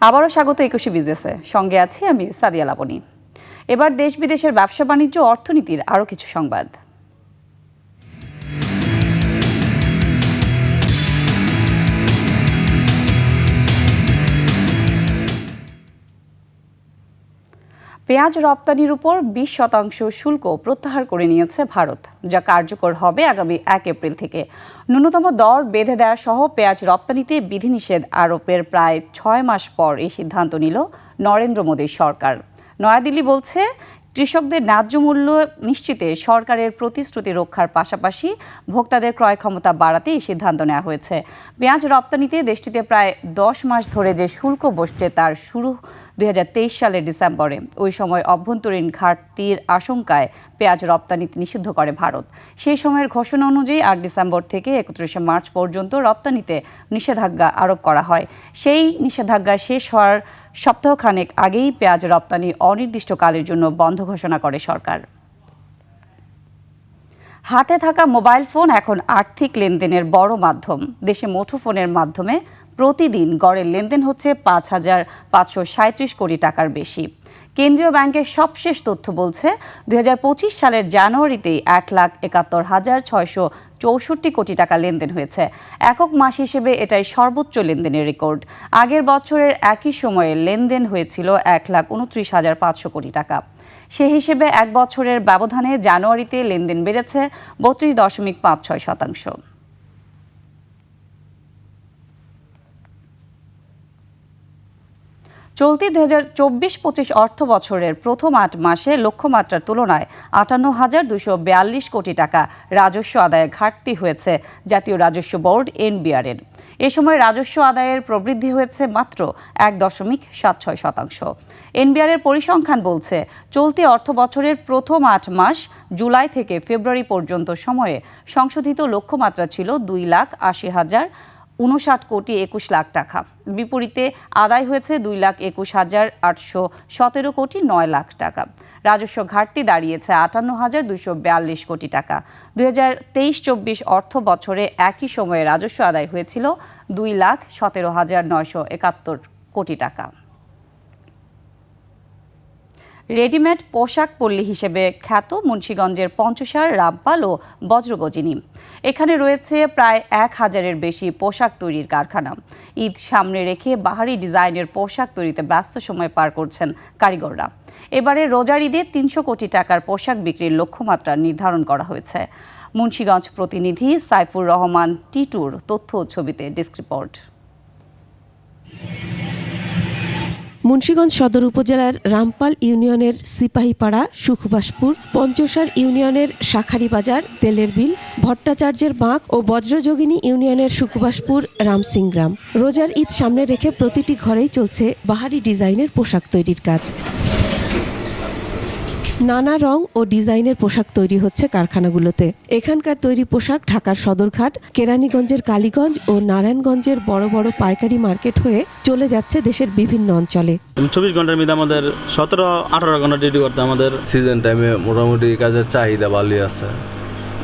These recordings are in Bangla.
আবারও স্বাগত একুশে বিজনেসে সঙ্গে আছি আমি সাদিয়া লাবণী। এবার দেশ বিদেশের ব্যবসা বাণিজ্য অর্থনীতির আরও কিছু সংবাদ। পেঁয়াজ রপ্তানির উপর বিশ শতাংশ শুল্ক প্রত্যাহার করে নিয়েছে ভারত, যা কার্যকর হবে আগামী এক এপ্রিল থেকে। ন্যূনতম দর বেঁধে দেওয়া সহ পেঁয়াজ রপ্তানিতে বিধিনিষেধ আরোপের প্রায় ছয় মাস পর এই সিদ্ধান্ত নিল নরেন্দ্র মোদীর সরকার। নয়াদিল্লি বলছে কৃষকদের ন্যায্য মূল্য নিশ্চিতে সরকারের প্রতিশ্রুতি রক্ষার পাশাপাশি ভোক্তাদের ক্রয় ক্ষমতা বাড়াতে এই সিদ্ধান্ত নেওয়া হয়েছে। পেঁয়াজ রপ্তানিতে দেশটিতে প্রায় দশ মাস ধরে যে শুল্ক বসছে তার শুরু দুই হাজার তেইশ সালের ডিসেম্বরে। ওই সময় অভ্যন্তরীণ ঘাটতির আশঙ্কায় পেঁয়াজ রপ্তানিতে নিষিদ্ধ করে ভারত। সেই সময়ের ঘোষণা অনুযায়ী আট ডিসেম্বর থেকে একত্রিশে মার্চ পর্যন্ত রপ্তানিতে নিষেধাজ্ঞা আরোপ করা হয়। সেই নিষেধাজ্ঞা শেষ হওয়ার সপ্তাহখানেক আগেই পেঁয়াজ রপ্তানি অনির্দিষ্টকালের জন্য বন্ধ ঘোষণা করে সরকার। হাতে থাকা মোবাইল ফোন এখন আর্থিক লেনদেনের বড় মাধ্যম। দেশে মুঠোফোনের মাধ্যমে প্রতিদিন গড়ের লেনদেন হচ্ছে পাঁচ হাজার পাঁচশো সাঁত্রিশ কোটি টাকার বেশি। কেন্দ্রীয় ব্যাংকের সবশেষ তথ্য বলছে দু হাজার পঁচিশ সালের জানুয়ারিতেই এক লাখ একাত্তর হাজার ছয়শো চৌষট্টি কোটি টাকা লেনদেন হয়েছে। একক মাস হিসেবে এটাই সর্বোচ্চ লেনদেনের রেকর্ড। আগের বছরের একই সময়ে লেনদেন হয়েছিল এক লাখ উনত্রিশ হাজার পাঁচশো কোটি টাকা। সে হিসেবে এক বছরের ব্যবধানে জানুয়ারিতে লেনদেন বেড়েছে বত্রিশ দশমিক পাঁচ ছয় শতাংশ। চলতি দু হাজার চব্বিশ পঁচিশ অর্থ বছরের প্রথম আট মাসে লক্ষ্যমাত্রার তুলনায় আটান্ন হাজার দুশো বিয়াল্লিশ কোটি টাকা রাজস্ব আদায়ে ঘাটতি হয়েছে জাতীয় রাজস্ব বোর্ড এনবিআরের। এ সময় রাজস্ব আদায়ের প্রবৃদ্ধি হয়েছে মাত্র এক দশমিক সাত ছয় শতাংশ। এনবিআরের পরিসংখ্যান বলছে, চলতি অর্থ বছরের প্রথম আট মাস জুলাই থেকে ফেব্রুয়ারি পর্যন্ত সময়ে সংশোধিত লক্ষ্যমাত্রা ছিল দুই লাখ আশি হাজার উনষাট কোটি একুশ লাখ টাকা। বিপরীতে আদায় হয়েছে দুই লাখ একুশ হাজার আটশো সতেরো কোটি নয় লাখ টাকা। রাজস্ব ঘাটতি দাঁড়িয়েছে আটান্ন হাজার দুশো বিয়াল্লিশ কোটি টাকা। দুই হাজার তেইশ চব্বিশ অর্থ বছরে একই সময়ে রাজস্ব আদায় হয়েছিল দুই লাখ সতেরো হাজার নয়শো একাত্তর কোটি টাকা। রেডিমেড পোশাক পল্লী হিসেবে খ্যাত মুন্সীগঞ্জের পঞ্চসার, রামপাল ও বজ্রগজিনী। এখানে রয়েছে প্রায় এক হাজারের বেশি পোশাক তৈরির কারখানা। ঈদ সামনে রেখে বাহারি ডিজাইনের পোশাক তৈরিতে ব্যস্ত সময় পার করছেন কারিগররা। এবারে রোজার ঈদে তিনশো কোটি টাকার পোশাক বিক্রির লক্ষ্যমাত্রা নির্ধারণ করা হয়েছে। মুন্সীগঞ্জ প্রতিনিধি সাইফুর রহমান, টিটুর তথ্য ছবিতে ডেস্ক রিপোর্ট। মুন্সীগঞ্জ সদর উপজেলার রামপাল ইউনিয়নের সিপাহীপাড়া, সুখবাসপুর, পঞ্চসার ইউনিয়নের শাখারি বাজার তেলের বিল, ভট্টাচার্যের বাঁক ও বজ্রযোগিনী ইউনিয়নের সুখবাসপুর, রামসিংগ্রাম। রোজার ঈদ সামনে রেখে প্রতিটি ঘরেই চলছে বাহারি ডিজাইনের পোশাক তৈরির কাজ। নানা রং ও ডিজাইনের পোশাক তৈরি হচ্ছে কারখানাগুলোতে। এখানকার তৈরি পোশাক ঢাকার সদরঘাট কেরানীগঞ্জের কালীগঞ্জ ও নারায়ণগঞ্জের বড় বড় পাইকারি মার্কেট হয়ে চলে যাচ্ছে দেশের বিভিন্ন অঞ্চলে। চব্বিশ ঘণ্টার মধ্যে আমাদের সতেরো আঠারো ঘণ্টা ডিউটি করতে আমাদের সিজন টাইমে মোটামুটি কাজের চাহিদা ভালোই আছে।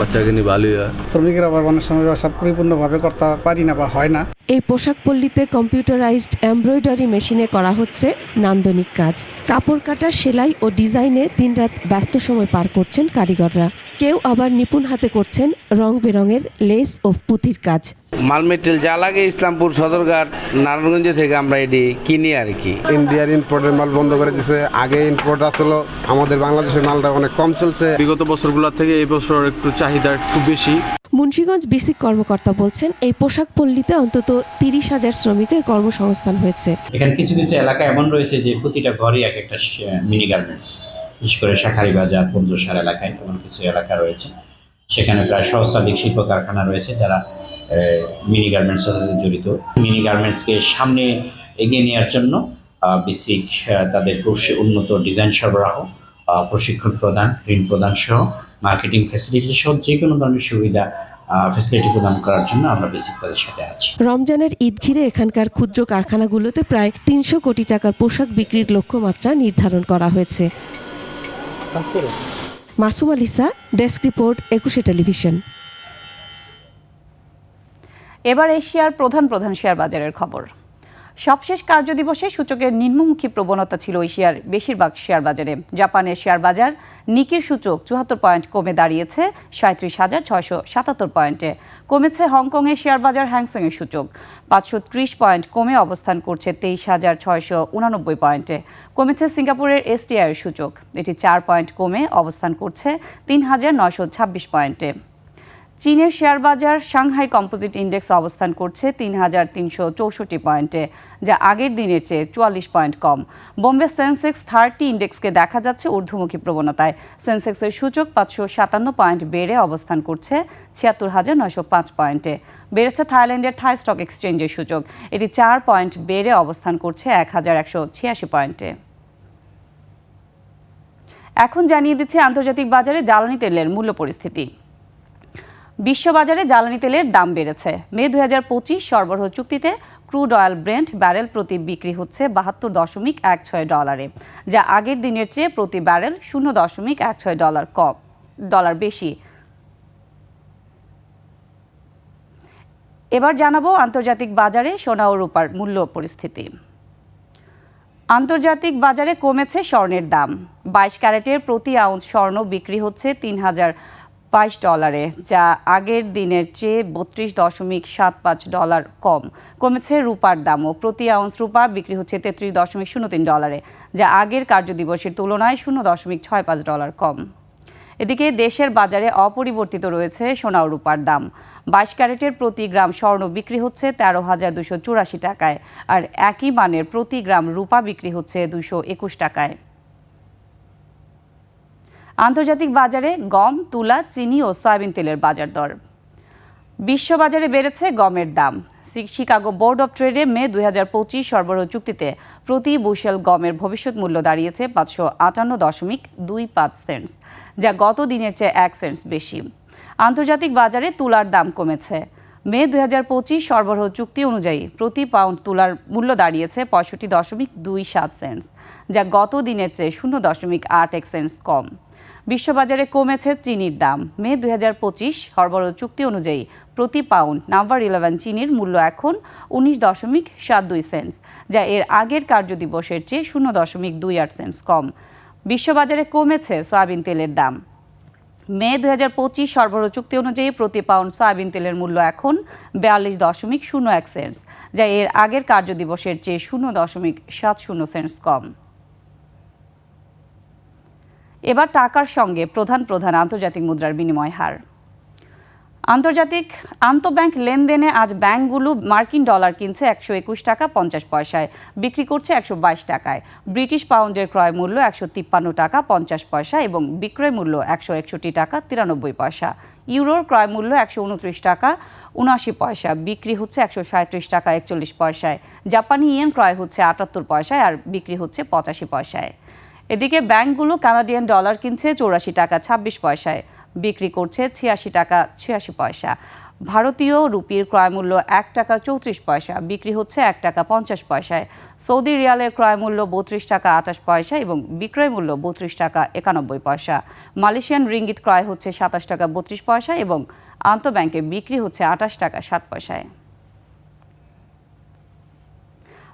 বাচ্চাকে নিয়ে ভালোই হয়। শ্রমিকেরা আবার অনেক সময় সব পরিপূর্ণভাবে করতে পারি না বা হয় না। এই পোশাক পল্লীতে কম্পিউটারাইজড এমব্রয়ডারি মেশিনে করা হচ্ছে নান্দনিক কাজ। কাপড় কাটা সেলাই ও ডিজাইনে দিনরাত ব্যস্ত সময় পার করছেন কারিগররা। কেউ আবার নিপুণ হাতে করছেন রং বেরঙের লেস ও পুঁতির কাজ। মাল মেটেরিয়াল যা লাগে ইসলামপুর সদরঘাট নারায়ণগঞ্জ থেকে আমরা এটি কিনি আর কি। ইন্ডিয়ার ইম্পোর্টের মাল বন্ধ করে দিছে। আগে ইম্পোর্ট আসলো। আমাদের বাংলাদেশের মালটা অনেক কম চলছে। বিগত বছরগুলো থেকে এই বছর একটু চাহিদা একটু বেশি। মুন্সীগঞ্জ বিসিক কর্মকর্তা বলছেন এই পোশাক পল্লীতে অন্তত তিরিশ হাজার শ্রমিকের কর্মসংস্থান হয়েছে। এখানে কিছু কিছু এলাকা এমন রয়েছে যে প্রতিটা ঘরে এক একটা মিনি গার্মেন্টস বিশেষ করে শাখারি বাজার পঞ্চসার এলাকায় এমন কিছু এলাকা রয়েছে। সেখানে প্রায় সহস্রাধিক শিল্প কারখানা রয়েছে যারা মিনি গার্মেন্টসের সাথে জড়িত। মিনি গার্মেন্টসকে সামনে এগিয়ে নেওয়ার জন্য বেসিক তাদের উন্নত ডিজাইন সরবরাহ প্রশিক্ষণ প্রদান, ঋণ প্রদান সহ, মার্কেটিং ফ্যাসিলিটি সহ যে কোনো ধরনের সুবিধা ফ্যাসিলিটি প্রদান করার জন্য আমরা বেসিক তাদের সাথে আছি। রমজানের ঈদ ঘিরে এখানকার ক্ষুদ্র কারখানাগুলোতে প্রায় তিনশো কোটি টাকার পোশাক বিক্রির লক্ষ্যমাত্রা নির্ধারণ করা হয়েছে। Masum Alisa desk report Ekushey television. এবার এশিয়ার প্রধান প্রধান শেয়ার বাজারের খবর। সবশেষ কার্যদিবসে সূচকের নিম্নমুখী প্রবণতা ছিল এশিয়ার বেশিরভাগ শেয়ার বাজারে। জাপানের শেয়ার বাজার নিকির সূচক চুয়াত্তর পয়েন্ট কমে দাঁড়িয়েছে, সাঁত্রিশ হাজার ছয়শো সাতাত্তর পয়েন্টে। কমেছে হংকংয়ের শেয়ার বাজার হ্যাংসংয়ের সূচক। পাঁচশো ত্রিশ পয়েন্ট কমে অবস্থান করছে তেইশ হাজার ছয়শো উনানব্বই পয়েন্টে। কমেছে সিঙ্গাপুরের এসটিআই সূচক। এটি চার পয়েন্ট কমে অবস্থান করছে তিন হাজার নয়শো ছাব্বিশ পয়েন্টে। চীনের শেয়ার বাজার সাংহাই কম্পোজিট ইন্ডেক্স অবস্থান করছে তিন হাজার তিনশো চৌষট্টি পয়েন্টে, যা আগের দিনের চেয়ে চুয়াল্লিশ পয়েন্ট কম। বোম্বে সেন্সেক্স থার্টি ইন্ডেক্সকে দেখা যাচ্ছে ঊর্ধ্বমুখী প্রবণতায়। সেন্সেক্সের সূচক পাঁচশো সাতান্ন পয়েন্ট বেড়ে অবস্থান করছে ছিয়াত্তর হাজার নয়শো পাঁচ পয়েন্টে। বেড়েছে থাইল্যান্ডের থাই স্টক এক্সচেঞ্জের সূচক। এটি চার পয়েন্ট বেড়ে অবস্থান করছে এক হাজার একশো ছিয়াশি পয়েন্টে। এখন জানিয়ে দিচ্ছে আন্তর্জাতিক বাজারে জ্বালানি তেলের মূল্য পরিস্থিতি। বিশ্ববাজারে জ্বালানি তেলের দাম বেড়েছে। মে দুই হাজার পঁচিশ সরবরাহ চুক্তিতে ক্রুড অয়েল ব্রেন্ট ব্যারেল প্রতি বিক্রি হচ্ছে বাহাত্তর দশমিক এক ছয় ডলারে, যা আগের দিনের চেয়ে প্রতি ব্যারেল শূন্য দশমিক এক ছয় ডলার কম, ডলার বেশি। এবার জানাব আন্তর্জাতিক বাজারে সোনা ও রূপার মূল্য পরিস্থিতি। আন্তর্জাতিক বাজারে কমেছে স্বর্ণের দাম। বাইশ ক্যারেটের প্রতি আউন্স স্বর্ণ বিক্রি হচ্ছে তিন হাজার বাইশ ডলারে, যা আগের দিনের চেয়ে বত্রিশ দশমিক সাত পাঁচ ডলার কম। কমেছে রূপার দামও। প্রতি আউন্স রূপা বিক্রি হচ্ছে তেত্রিশ দশমিক শূন্য তিন ডলারে, যা আগের কার্যদিবসের তুলনায় শূন্য দশমিক ছয় পাঁচ ডলার কম। এদিকে দেশের বাজারে অপরিবর্তিত রয়েছে সোনা ও রূপার দাম। বাইশ ক্যারেটের প্রতি গ্রাম স্বর্ণ বিক্রি হচ্ছে তেরো হাজার দুশো চুরাশি টাকায়, আর একই মানের প্রতি গ্রাম রূপা বিক্রি হচ্ছে দুশো একুশ টাকায়। আন্তর্জাতিক বাজারে গম, তুলা, চিনি ও সয়াবিন তেলের বাজার দর। বিশ্ববাজারে বেড়েছে গমের দাম। শিকাগো বোর্ড অফ ট্রেডে মে দুই হাজার পঁচিশ সরবরাহ চুক্তিতে প্রতি বুশেল গমের ভবিষ্যৎ মূল্য দাঁড়িয়েছে পাঁচশো আটান্ন দশমিক দুই পাঁচ সেন্টস, যা গত দিনের চেয়ে এক সেন্টস বেশি। আন্তর্জাতিক বাজারে তুলার দাম কমেছে। মে দুই হাজার পঁচিশ সরবরাহ চুক্তি অনুযায়ী প্রতি পাউন্ড তুলার মূল্য দাঁড়িয়েছে পঁয়ষট্টি দশমিক দুই সাত সেন্টস, যা গত দিনের চেয়ে শূন্য দশমিক আট এক সেন্টস কম। বিশ্ববাজারে কমেছে চিনির দাম। মে দুই হাজার পঁচিশ সরবরাহ চুক্তি অনুযায়ী প্রতি পাউন্ড নাম্বার ইলেভেন চিনির মূল্য এখন উনিশ দশমিক সাত দুই সেন্টস, যা এর আগের কার্যদিবসের চেয়ে শূন্য দশমিক দুই আট সেন্টস কম। বিশ্ববাজারে কমেছে সয়াবিন তেলের দাম। মে দুই হাজার পঁচিশ সরবরাহ চুক্তি অনুযায়ী প্রতি পাউন্ড সয়াবিন তেলের মূল্য এখন বিয়াল্লিশ দশমিক শূন্য এক সেন্টস, যা এর আগের কার্যদিবসের চেয়ে শূন্য দশমিক সাত শূন্য সেন্টস কম। এবার টাকার সঙ্গে প্রধান প্রধান আন্তর্জাতিক মুদ্রার বিনিময় হার। আন্তর্জাতিক আন্তঃব্যাংক লেনদেনে আজ ব্যাংকগুলো মার্কিন ডলার কিনছে একশো একুশ টাকা পঞ্চাশ পয়সায়, বিক্রি করছে একশো বাইশ টাকায়। ব্রিটিশ পাউন্ডের ক্রয় মূল্য একশো তিপ্পান্ন টাকা পঞ্চাশ পয়সা এবং বিক্রয় মূল্য একশো একষট্টি টাকা তিরানব্বই পয়সা। ইউরোর ক্রয় মূল্য একশো উনত্রিশ টাকা উনআশি পয়সা, বিক্রি হচ্ছে একশো সাঁত্রিশ টাকা একচল্লিশ পয়সায়। জাপানি ইয়েন ক্রয় হচ্ছে আটাত্তর পয়সায় আর বিক্রি হচ্ছে পঁচাশি পয়সায়। এদিকে ব্যাংকগুলো কানাডিয়ান ডলার কিনছে চৌরাশি টাকা ছাব্বিশ পয়সায়, বিক্রি করছে ছিয়াশি টাকা ছিয়াশি পয়সা। ভারতীয় রুপির ক্রয় মূল্য এক টাকা চৌত্রিশ পয়সা, বিক্রি হচ্ছে এক টাকা পঞ্চাশ পয়সায়। সৌদি রিয়ালের ক্রয় মূল্য বত্রিশ টাকা আঠাশ পয়সা এবং বিক্রয় মূল্য বত্রিশ টাকা একানব্বই পয়সা। মালয়েশিয়ান রিঙ্গিত ক্রয় হচ্ছে সাতাশ টাকা বত্রিশ পয়সা এবং আন্তঃব্যাংকে বিক্রি হচ্ছে আঠাশ টাকা সাত পয়সায়।